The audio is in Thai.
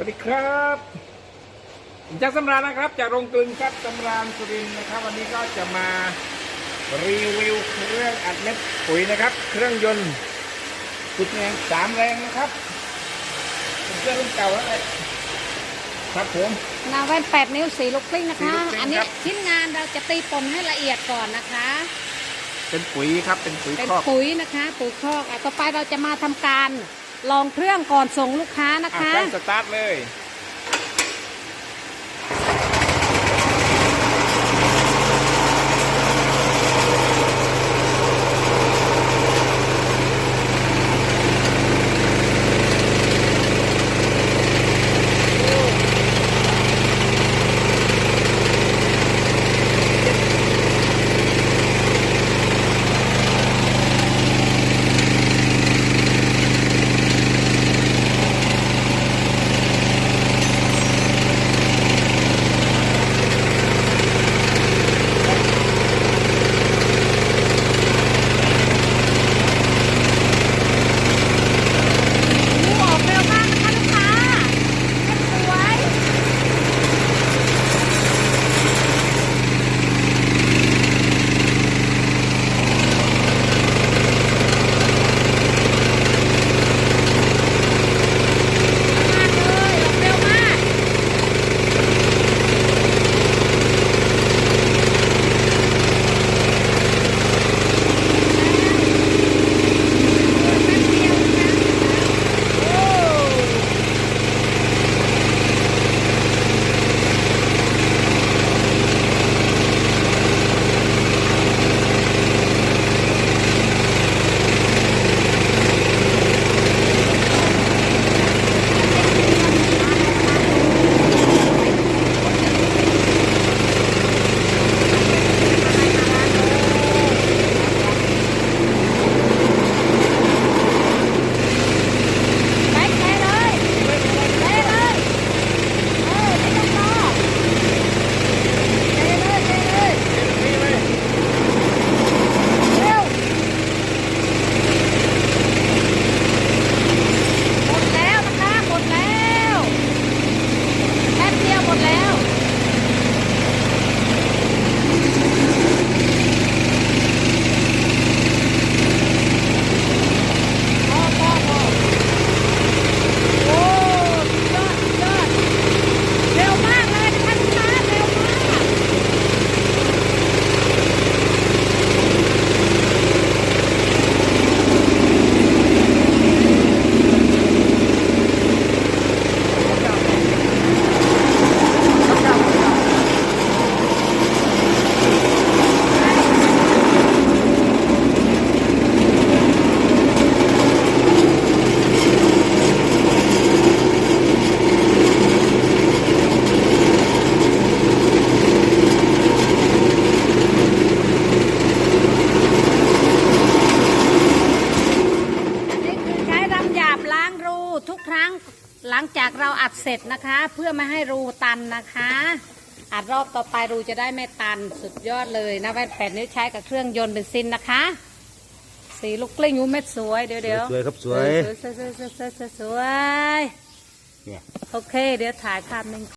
สวัสดีครับผมจากสำราญนะครับ จากโรงกลึงครับสำราญสุรินทร์นะครับ วันนี้ก็จะมารีวิวเครื่องอัดเม็ดปุ๋ยนะครับ เครื่องยนต์สุดแรงสามแรงนะครับเป็นเครื่องรุ่นเก่าแล้วเลยครับผมนาแว่น8นิ้วสีลูกกลิ้งนะสีคะลูกกลิ้งอันนี้ครับชิ้นงานเราจะตีปมให้ละเอียดก่อนนะคะ เป็นปุ๋ยครับเป็นปุ๋ยเป็นคอกปุ๋ยนะคะ ปุ๋ยคอกอะต่อไปเราจะมาทำการ ลองเครื่องก่อนส่งลูกค้านะอะครื่องสตาร์ทเลย หลังจากเราอัดเสร็จนะคะ เพื่อไม่ให้รูตันนะคะ อัดรอบต่อไปรูจะได้ไม่ตันสุดยอดเลยนะแว่นแปดนิ้วใช้กับเครื่องยนต์เบนซินนะคะ สีลูกกลิ้งยูเม็ดสวยเดี๋ยวเดี๋ยวสวยครับสวย สวยสวยสวยสวยสวยสวยเนี่ย โอเค เดี๋ยวถ่ายภาพหนึ่ง